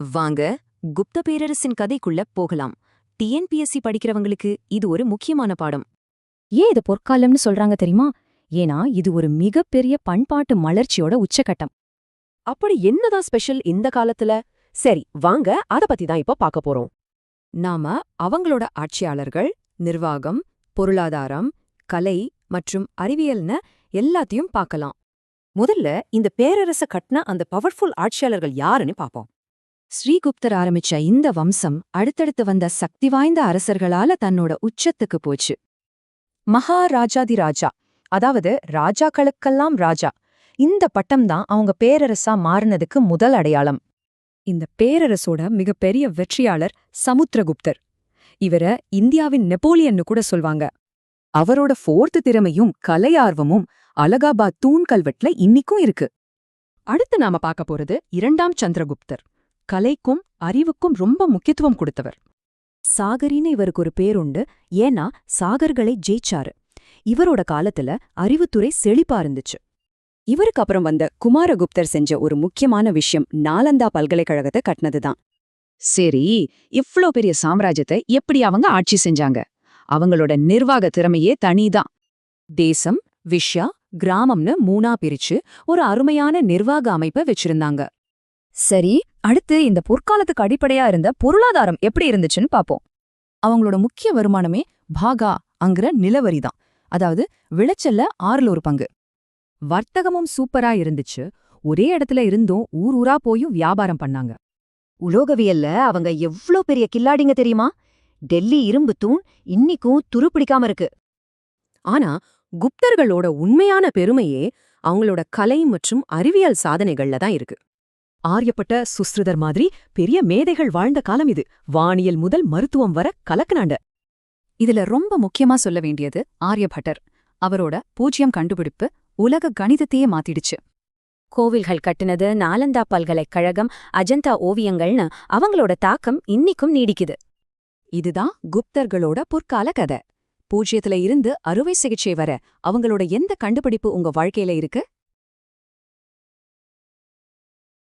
வாங்க குப்த பேரரசின் கதைக்குள்ள போகலாம். டிஎன்பிஎஸ்சி படிக்கிறவங்களுக்கு இது ஒரு முக்கியமான பாடம். ஏன் இது பொற்காலம்னு சொல்றாங்க தெரியுமா? ஏன்னா இது ஒரு மிகப்பெரிய பண்பாட்டு மலர்ச்சியோட உச்சகட்டம். அப்படி என்னதான் ஸ்பெஷல் இந்த காலத்துல? சரி வாங்க அத பத்தி தான் இப்ப பார்க்க போறோம். நாம அவங்களோட ஆட்சியாளர்கள் நிர்வாகம் பொருளாதாரம் கலை மற்றும் அறிவியல்னு எல்லாத்தையும் பார்க்கலாம். முதல்ல இந்த பேரரச கட்டின அந்த பவர்ஃபுல் ஆட்சியாளர்கள் யாருன்னு பாப்போம் ஸ்ரீகுப்தர் ஆரம்பிச்ச இந்த வம்சம் அடுத்தடுத்து வந்த சக்தி வாய்ந்த அரசர்களால தன்னோட உச்சத்துக்கு போச்சு. மகாராஜாதி ராஜா அதாவது ராஜாக்களுக்கெல்லாம் ராஜா இந்த பட்டம் தான் அவங்க பேரரசா மாறினதுக்கு முதல் அடையாளம். இந்த பேரரசோட மிகப்பெரிய வெற்றியாளர் சமுத்திரகுப்தர். இவர இந்தியாவின் நெப்போலியன்னு கூட சொல்வாங்க. அவரோட ஃபோர்த்து திறமையும் கலையார்வமும் அலகாபாத் தூண் கல்வெட்டுல இன்னிக்கும் இருக்கு. அடுத்து நாம பார்க்க போறது இரண்டாம் சந்திரகுப்தர். கலைக்கும் அறிவுக்கும் ரொம்ப முக்கியத்துவம் கொடுத்தவர். சாகரின்னு இவருக்கு ஒரு பேருண்டு ஏன்னா சாகர்களை ஜெயிச்சாரு. இவரோட காலத்துல அறிவுத்துறை செழிப்பா இருந்துச்சு. இவருக்கு அப்புறம் வந்த குமாரகுப்தர் செஞ்ச ஒரு முக்கியமான விஷயம் நாலந்தா பல்கலைக்கழகத்தை கட்டினதுதான். சரி இவ்ளோ பெரிய சாம்ராஜ்யத்தை எப்படி அவங்க ஆட்சி செஞ்சாங்க? அவங்களோட நிர்வாக திறமையே தனிதான். தேசம் விஷயா கிராமம்னு மூணா பிரிச்சு ஒரு அருமையான நிர்வாக அமைப்பை வச்சிருந்தாங்க. சரி அடுத்து இந்த பொற்காலத்துக்கு அடிப்படையா இருந்த பொருளாதாரம் எப்படி இருந்துச்சுன்னு பாப்போம். அவங்களோட முக்கிய வருமானமே பாகா அங்குற நிலவரி தான். அதாவது விளைச்சல்ல ஆறுல ஒரு பங்கு. வர்த்தகமும் சூப்பரா இருந்துச்சு. ஒரே இடத்துல இருந்தும் ஊர் ஊரா போயும் வியாபாரம் பண்ணாங்க. உலோகவியல்ல அவங்க எவ்ளோ பெரிய கில்லாடிங்க தெரியுமா? டெல்லி இரும்பு தூண் இன்னிக்கும் துருப்பிடிக்காம இருக்கு. ஆனா குப்தர்களோட உண்மையான பெருமையே அவங்களோட கலை மற்றும் அறிவியல் சாதனைகள்ல தான் இருக்கு. ஆரியப்பட்ட சுஸ்ருதர் மாதிரி பெரிய மேதைகள் வாழ்ந்த காலம் இது. வானியல் முதல் மருத்துவம் வர கலக்குனாண்ட இதுல ரொம்ப முக்கியமா சொல்ல வேண்டியது ஆரியபட்டர் அவரோட பூஜ்யம் கண்டுபிடிப்பு உலக கணிதத்தையே மாத்திடுச்சு. கோவில்கள் கட்டுனது நாலந்தா பல்கலைக்கழகம் அஜந்தா ஓவியங்கள்னு அவங்களோட தாக்கம் இன்னிக்கும் நீடிக்குது. இதுதான் குப்தர்களோட பொற்கால கதை. பூஜ்யத்துல இருந்து அறுவை சிகிச்சை வர அவங்களோட எந்த கண்டுபிடிப்பு உங்க வாழ்க்கையில இருக்கு?